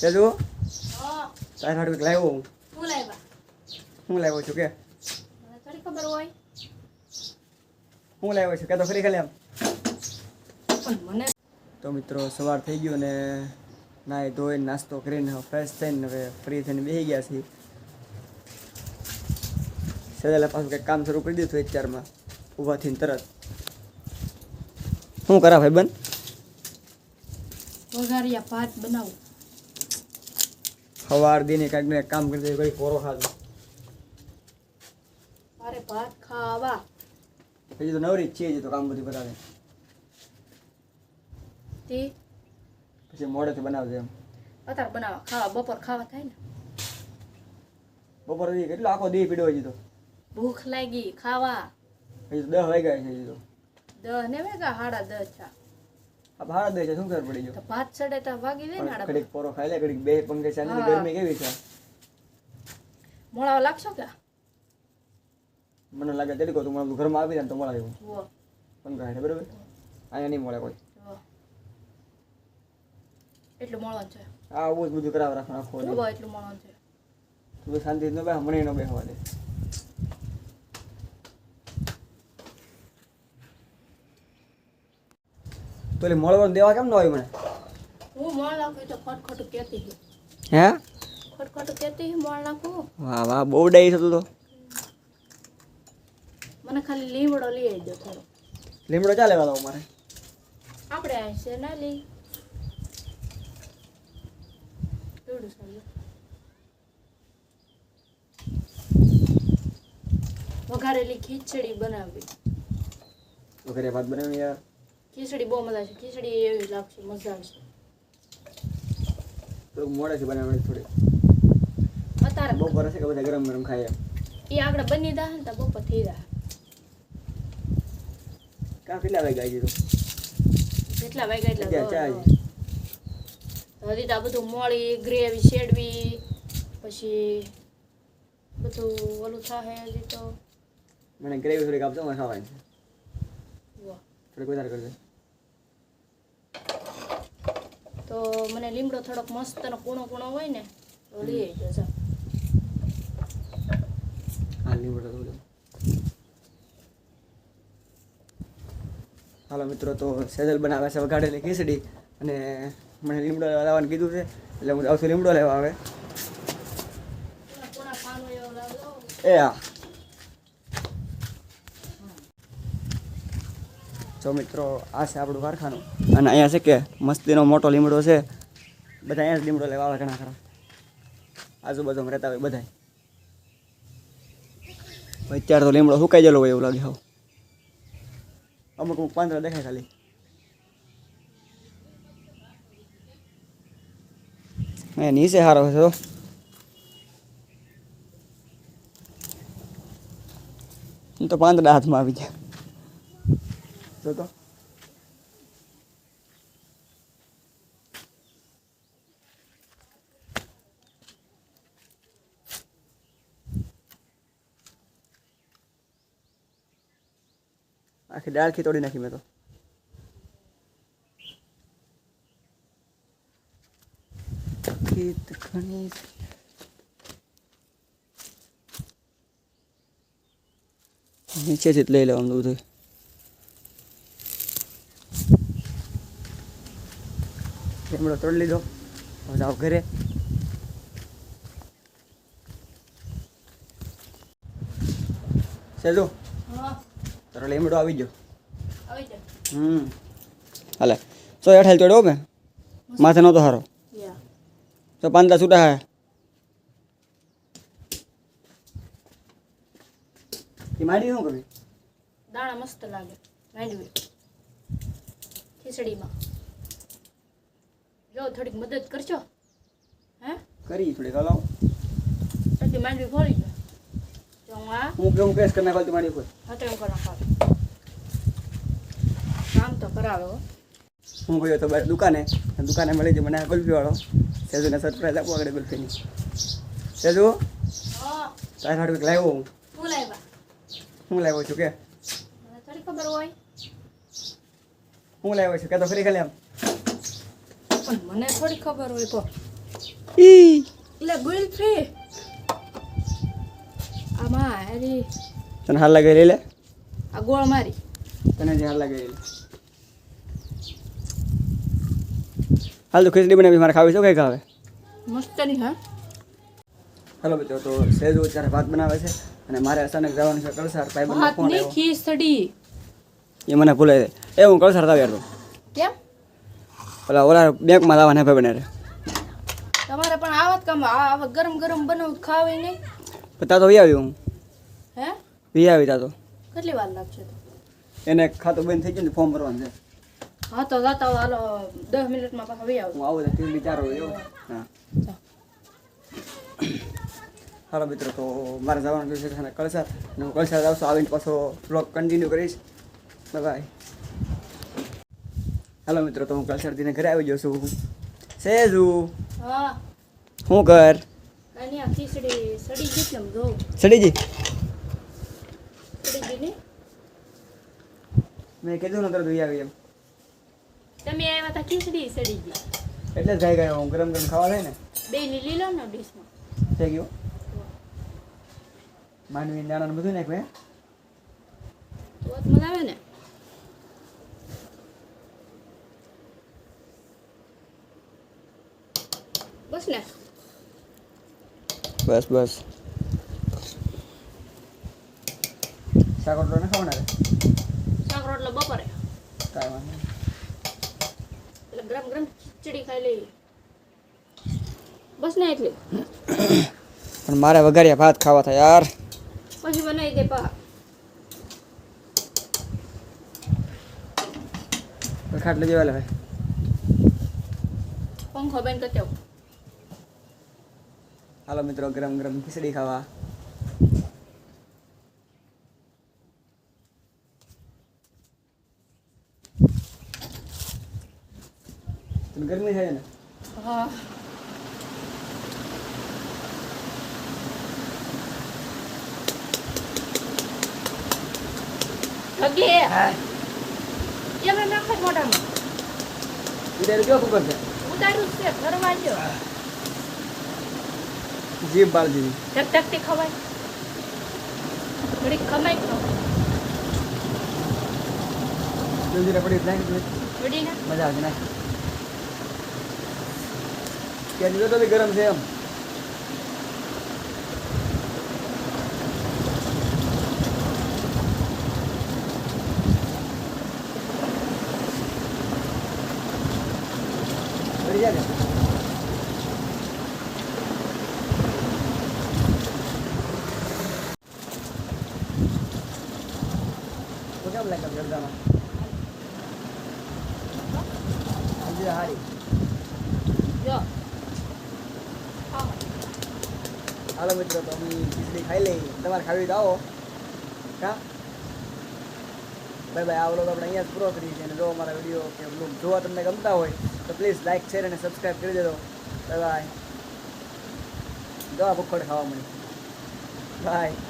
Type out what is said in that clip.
સેજુ તારે હાડું કંઈક લાવ્યો હું. લાવ્યા? હું લાવ્યો છું કે? થોડી ખબર હોય. હું લાવ્યો છું કે? તો ખરી ખાલી મને તો મિત્રો સવાર થઈ ગયો ને નાહી ધોઈને નાસ્તો કરીને ફ્રેશ થઈને હવે ફ્રી થઈને બેસી ગયા છીએ. સજાલા પાછું કંઈક કામ શરૂ કરી દીધું અત્યારમાં. ઊભા થઈને તરત. શું કરા ભાઈ બંધ? વઘારિયા ભાત બનાવું. સવાર દીને કાંઈક ને કામ કરી દે કોઈ કોરો ખાધો મારે ભાત ખાવા. હજી તો નવરી છીએ હજી તો કામ બધું બતાવે તે? પછી મોડેથી બનાવજે એમ. અત્યારે બનાવવા ખાવા બપોર ખાવા થાય ને? બપોર દી કેટલો આખો દી પીડ્યો હજી તો. ભૂખ લાગી ખાવા. હજી તો દસ વાગ્યા છે હજી તો. દહ ને વેગા હાડા દહ થયા. આ ભાડા દે છે શું ખબર પડી તો ગયો ભાત ચડે તો વાગી જાય ને ઘડીક પોરો ખાઈ લે ઘડીક બે પંખે ચાલી હા. ગરમી કેવી છે? મોળાવા લાગશો કે? મને લાગે તેડી તું મને ઘરમાં આવી જાય તો મોળા જુઓ પંખા હેઠે બરોબર? અહીંયા નહીં મળે કોઈ. એટલું મોળો છે. આ આવું જ બધું કરાવ રાખવાનું આખો એટલું. મોળો છે? તું શાંતિ ન બે નો ન બેસવા દે. તો એટલે મળવાનું દેવા કેમ ન આવી મને? હું મોળ નાખું તો ખટખટું કહેતી હતી. હે? ખટખટું કહેતી હું મોળ નાખું વાહ વાહ બહુ ડાઈ થતું તો. મને ખાલી લીમડો લઈ આવી દો થોડો. લીમડો ચાલે વાળો મારે? આપણે આ છે ના લઈ કેવડું સારું વઘારેલી ખીચડી બનાવી વઘારે ભાત બનાવી યાર. ખીચડી બહુ મજા છે. ખીચડી એવી લાગશે મજા આવશે. તો છે બનાવવાની થોડી. અત્યારે. બપોર હશે કે બધા ગરમ ગરમ ખાય એ આગળ બની દા ને તો બપોર થઈ જાય કાં કેટલા વાગ્યા આવી તો કેટલા વાગ્યા એટલા ચાર. હજી તો આ બધું મોળી ગ્રેવી શેડવી પછી બધું ઓલું થાય હજી તો. મને ગ્રેવી થોડીક આપજો મને ખાવાની. છે. થોડીક વધારે કરજો. તો મને લીમડો થોડોક મસ્ત નો કૂણો કૂણો હોય ને તો લઈ આવી જજો લીમડો તો હાલો મિત્રો તો સેજલ બનાવે છે વગાડેલી ખીચડી અને મને લીમડો લાવવાનું કીધું છે એટલે હું આવશું લીમડો લેવા આવે એ હા. જો મિત્રો, આ છે આપણું કારખાનું. અને અહીંયા છે કે મસ્તીનો મોટો લીમડો છે. બધા અહીંયા જ લીમડો લેવા ઘણા ખરા. આજુબાજુમાં રહેતા હોય બધા અત્યારે તો લીમડો સુકાઈ ગયેલો હોય એવું લાગે હવે અમુક અમુક પાંદડા દેખાય ખાલી. એ નીચે સારો છે તો તો પાંદડા હાથમાં આવી ગયા. જો તો આખી ડાળખી તોડી નાખી મેં તો ગીત ઘણી નીચેથી જ લઈ લેવાનું બધું લીમડો તોડી લીધો. હવે જાઓ ઘરે. સેજો તારો લીમડો આવી ગયો. હમ. હાલે. સો હેઠળ ચડ્યો મેં માથે નહોતો સારો તો પાંદડા છૂટા હે. એ માંડી શું કરવી? દાણા મસ્ત લાગે. માંડવી. ખીચડીમાં. જો થોડીક મદદ કરજો. હે? કરી થોડીક હલો. પછી માંડવી ફોડી જો હું આ હું કેમ કેસ કરી નાખો માંડવી કોઈ હાથે હું કરી નાખો કામ તો કરાવો હું. ગયો તો દુકાને દુકાને મળી ગયો મને ગુલ્ફી વાળો. સેજુને સરપ્રાઈઝ આપું આગળ ગુલ્ફીની સેજુ હા. તારે હાડું લાવ્યો હું? લાવ્યા? હું લાવ્યો છું કે? મને થોડી ખબર હોય. હું લાવ્યો છું કે તો ખરી ખાલી આમ. પણ મને થોડી ખબર હોય તો. ઈ. એટલે ગુલફી. આમાં હેરી. તને હાલ લાગે લે આ ગોળ મારી. તને જે હાલ લાગે લે. હાલ તો ખીચડી બનાવી મારે ખાવી છે કઈ ખાવે? મસ્તની હા. હેલો મિત્રો તો સેજ અત્યારે ભાત બનાવે છે અને મારે અચાનક જવાનું છે કલસાર ભાઈ ભાત ફોનની આવ્યો. ખીચડી. એ મને ભૂલાઈ દે એ હું કલસાર તાવ યાર તો. કેમ? ઓલા ઓલા બેંકમાં લાવવાના ભાઈ બને તમારે પણ આવત કામ આ ગરમ ગરમ બનાવું ખાવી નહીં. તા તો વી આવી હું. હે? વી આવી તા તો કેટલી વાર લાગશે એને ખાતું બંધ થઈ ગયું ને ફોર્મ ભરવાનું છે. હા તો જાતા હાલો દસ મિનિટમાં પાછા વી આવું. હું આવું તો ખીચડી ચાર હા. હાલો મિત્રો તો મારે જવાનું છે કળસાર હું કળસાર આવશું આવીને પાછો બ્લોગ કન્ટિન્યુ કરીશ. બાય હાલો મિત્રો તો હું કળસારથીને ઘરે આવી જઉં છું. સેજુ હા. શું કર સડીજી મેં કીધું ને તરત ધોઈ આવી એમ. તમે આવ્યા હતા ખીચડી સડી ગઈ. એટલે ગાઈ ગયો હું ગરમ ગરમ ખાવા લઈને ને? બે લીલી લો ને ડીશમાં. થઈ ગયું? માનવી નાના બધું નાખ્યું મેં તો મજા આવે ને? બસ ને. બસ બસ. શાક રોટલો ને ખાવાના શાક રોટલો બપોરે. કાંઈ વાંધો એટલે ગરમ ગરમ ખીચડી ખાઈ લઈ બસ ને એટલી. પણ મારે વઘાર્યા ભાત ખાવા થાય યાર. પછી બનાવી દે પા ખાટલે જેવા લે ભાઈ. પંખો બેન કરતે આવું. હાલો મિત્રો ગરમ ગરમ ખીચડી ખાવા. તને ગરમી થાય ને? હા. હગે એમ એમ નાખે મોઢામાં. વિચાર કેવો કુકર છે. ઉતાર્યું છે ફરવા જો જીભ બાર જેવી. ધકથી ખવાય. ઘડીક ખમાય ખાવ. જલ્દી પડી નાખી વડીને મજા આવશે નાખ દીધો તો ગરમ છે એમ. કેમ લાગે ગરદામાં સમજી હારી. જો. હાલો મિત્રો તો અમે ખીચડી ખાઈ લઈ તમારે ખાવી તો આવો. હા? ભાઈ ભાઈ આ વ્લોગ આપણે અહીંયા જ પૂરો કરીએ છીએ. અને જો અમારા વીડિયો કે વ્લોગ જોવા તમને ગમતા હોય તો પ્લીઝ લાઈક શેર અને સબસ્ક્રાઈબ કરી દેજો. બાય બાય જો આ ભૂખડ ખાવા મળી બાય